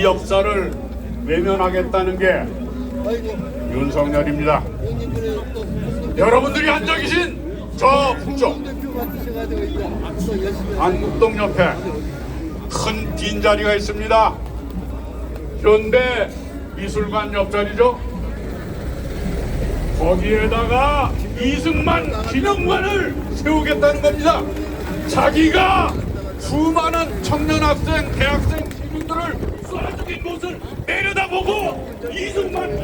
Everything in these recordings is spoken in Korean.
이 역사를 외면하겠다는 게 윤석열입니다. 여러분들이 앉아 계신 저 북쪽 안국동 옆에 큰 빈자리가 있습니다. 현대 미술관 옆자리죠. 거기에다가 이승만 기념관을 세우겠다는 겁니다. 자기가 수많은 청년 학생, 대학생, 시민들을 쏴 죽인 곳을 내려다보고 이승만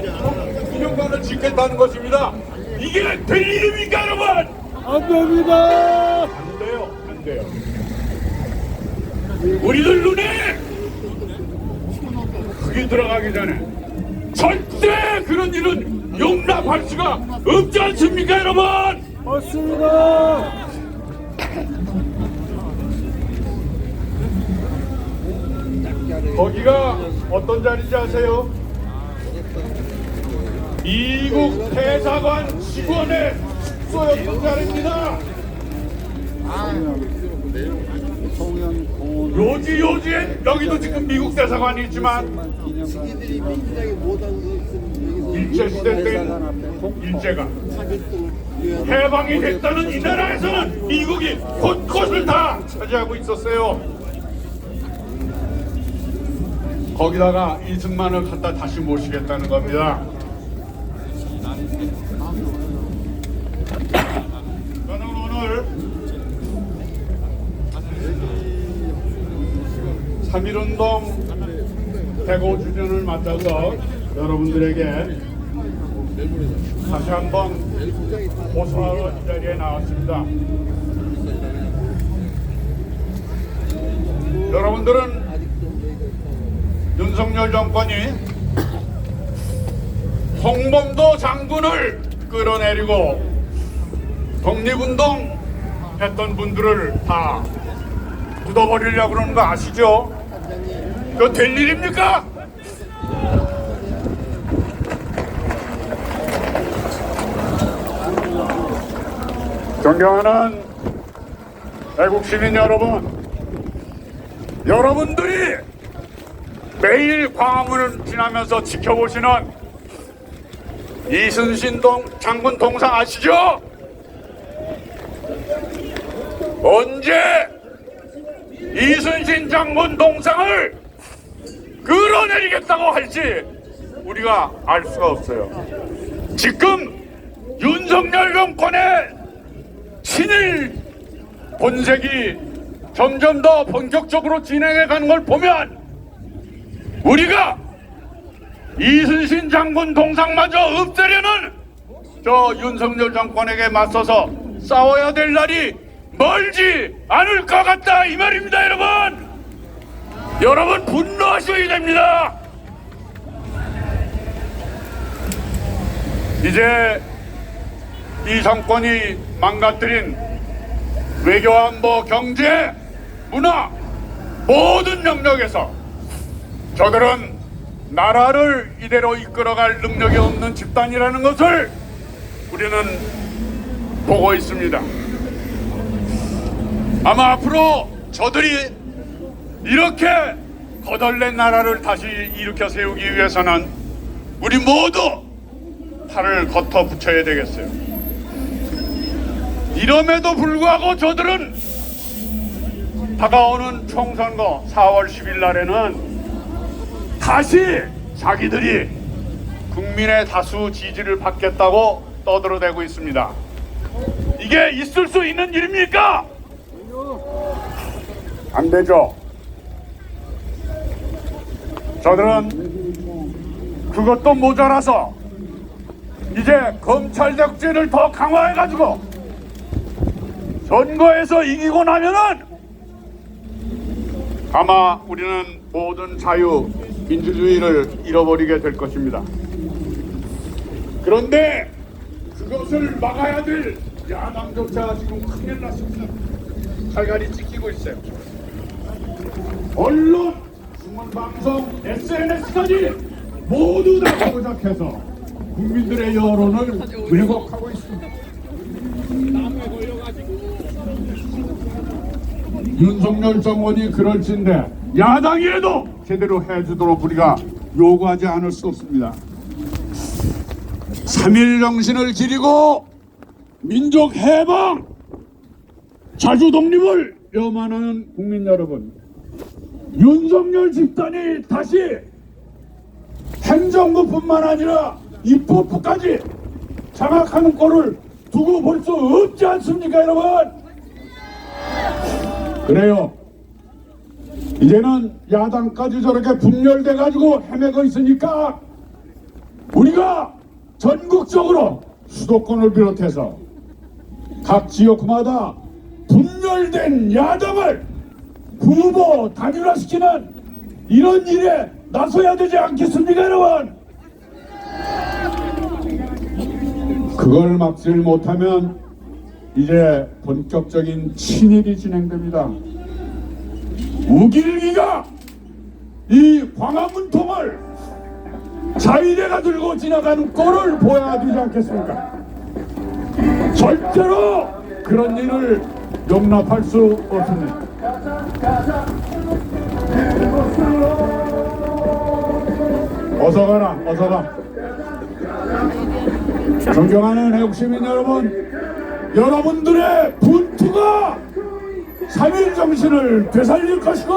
기념관을 짓겠다는 것입니다. 이게 될 일입니까, 여러분? 안 됩니다. 안 돼요, 안 돼요. 우리들 눈에 그게 들어가기 전에 절대 그런 일은 용납할 수가 없지 않습니까, 여러분? 맞습니다. 거기가 어떤 자리인지 아세요? 이국 대사관 직원의 숙소였던 자리입니다. 요지 요지엔 여기도 지금 미국 대사관이 있지만 일제 시대 때 일제가 해방이 됐다는 이 나라에서는 미국이 곳곳을 다 차지하고 있었어요. 거기다가 이승만을 갖다 다시 모시겠다는 겁니다. 저는 오늘 3.1운동 105주년을 맞아서 여러분들에게 다시 한번 호소하러 이 자리에 나왔습니다. 여러분들은 윤석열 정권이 홍범도 장군을 끌어내리고 독립운동 했던 분들을 다 묻어버리려고 그러는 거 아시죠? 그거 될 일입니까? 존경하는 애국 시민 여러분, 여러분들이 매일 광화문을 지나면서 지켜보시는 이순신 동 장군 동상 아시죠? 언제 이순신 장군 동상을 끌어내리겠다고 할지 우리가 알 수가 없어요. 지금 윤석열 정권의 친일 본색이 점점 더 본격적으로 진행해 가는 걸 보면 우리가 이순신 장군 동상마저 없애려는 저 윤석열 정권에게 맞서서 싸워야 될 날이 멀지 않을 것 같다 이 말입니다 여러분. 여러분 분노하셔야 됩니다. 이제 이 정권이 망가뜨린 외교안보 경제 문화 모든 영역에서 저들은 나라를 이대로 이끌어갈 능력이 없는 집단이라는 것을 우리는 보고 있습니다. 아마 앞으로 저들이 이렇게 거덜낸 나라를 다시 일으켜 세우기 위해서는 우리 모두 팔을 걷어 붙여야 되겠어요. 이럼에도 불구하고 저들은 다가오는 총선거 4월 10일 날에는 다시 자기들이 국민의 다수 지지를 받겠다고 떠들어대고 있습니다. 이게 있을 수 있는 일입니까? 안 되죠. 저들은 그것도 모자라서 이제 검찰적지를 더 강화해가지고 선거에서 이기고 나면은 아마 우리는 모든 자유 민주주의를 잃어버리게 될 것입니다. 그런데 그것을 막아야 될 야당조차 지금 큰일 났습니다. 칼갈이 찍히고 있어요. 언론, 신문방송, SNS까지 모두 다 조작해서 국민들의 여론을 왜곡하고 있습니다. 윤석열 정권이 그럴진데 야당이라도 제대로 해주도록 우리가 요구하지 않을 수 없습니다. 3일 정신을 기리고 민족 해방, 자주 독립을 염원하는 국민 여러분, 윤석열 집단이 다시 행정부뿐만 아니라 입법부까지 장악하는 꼴을 두고 볼 수 없지 않습니까, 여러분? 그래요. 이제는 야당까지 저렇게 분열돼 가지고 헤매고 있으니까 우리가 전국적으로 수도권을 비롯해서 각 지역마다 분열된 야당을 후보 단일화시키는 이런 일에 나서야 되지 않겠습니까, 여러분? 그걸 막지 못하면 이제 본격적인 친일이 진행됩니다. 우길기가 이 광화문통을 자위대가 들고 지나가는 꼴을 보여야 되지 않겠습니까? 절대로 그런 일을 용납할 수 없습니다. 어서 가라, 어서 가. 존경하는 애국시민 여러분, 여러분들의 분투가 3일 정신을 되살릴 것이고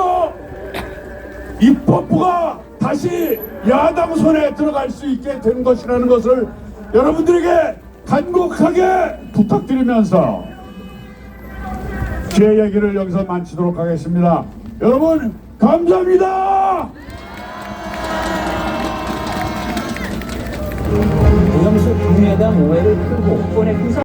입법부가 다시 야당 손에 들어갈 수 있게 된 것이라는 것을 여러분들에게 간곡하게 부탁드리면서 제 얘기를 여기서 마치도록 하겠습니다. 여러분 감사합니다. 오영수 국민의당 오해를 풀고 행사